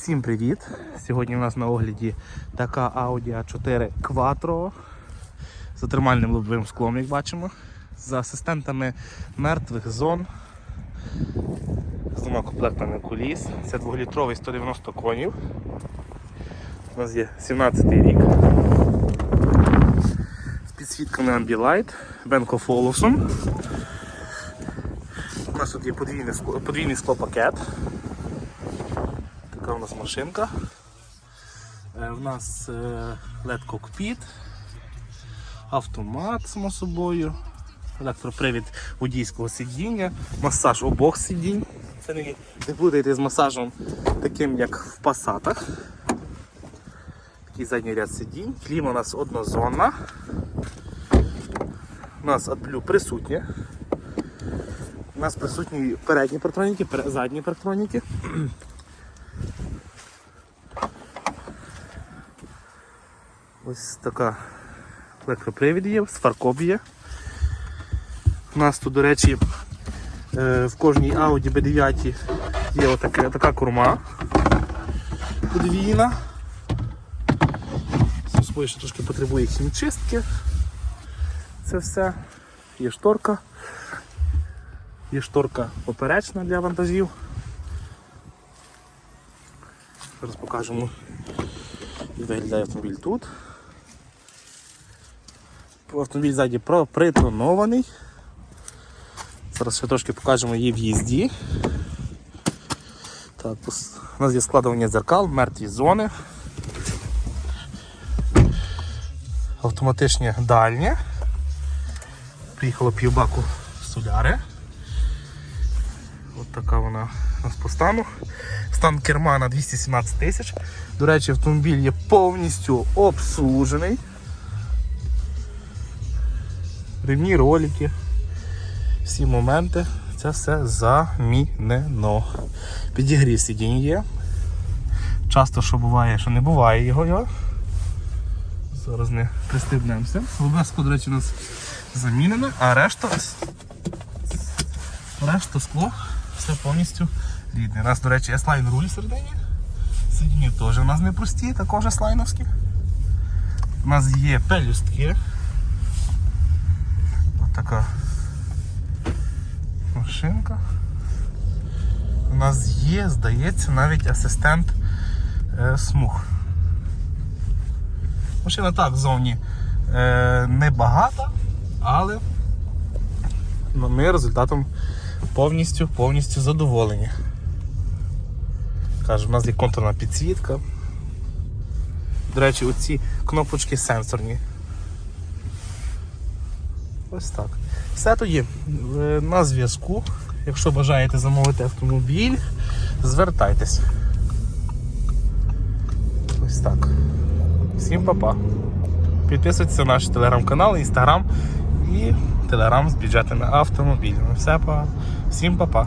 Всім привіт! Сьогодні у нас на огляді така Audi A4 Quattro з отримальним лобовим склом, як бачимо, з асистентами мертвих зон, з двома комплектами коліс. Це 2-літровий 190 конів. У нас є 17-й рік. З підсвітками Ambilight, Benko Фолусом. У нас тут є подвійний, подвійний склопакет. У нас машинка. Е, У нас е, LED кокпіт, автомат, само собою, електропривід водійського сидіння, масаж обох сидінь. Це не, не будете з масажем таким, як в пасатах. Такий задній ряд сидінь. Кліма у нас однозонна. У нас AdBlue присутнє. У нас присутні передні партроніки, задні партроніки. Ось така електропривід є, фаркоп є. У нас тут, до речі, е, в кожній Audi B9 є отака, така курма подвійна. Собою ще трошки потребує хімчистки. Це все. Є шторка. Є шторка поперечна для вантажів. Зараз покажемо, як виглядає автомобіль тут. Автомобіль ззаді притонований. Зараз ще трошки покажемо її в'їзді. Так, у нас є складування дзеркал, мертві зони. Автоматичні дальні. Приїхало півбаку соляри. От така вона у нас по стану. Стан керма на 217 тисяч. До речі, автомобіль є повністю обслужений. Рівні ролики, всі моменти, це все замінено. Підігрів сидінь є. Часто що буває, що не буває його. його. Зараз не пристебнемося. Лобеско, до речі, у нас замінене, а решта решта скло все повністю рідне. У нас, до речі, S-Line руль всередині. Сидіння теж у нас не прості, також S-Line. У нас є пелюстки. Така машинка. У нас є, здається, навіть асистент е, смуг. Машина так зовні е, небагата, але ми результатом повністю повністю задоволені. Кажу, у нас є контурна підсвітка. До речі, оці кнопочки сенсорні. Ось так. Все тоді е, на зв'язку. Якщо бажаєте замовити автомобіль, звертайтесь. Ось так. Всім па-па. Підписуйтесь на наш телеграм-канал, інстаграм і телеграм з бюджетними автомобілями. Все па. Всім па-па.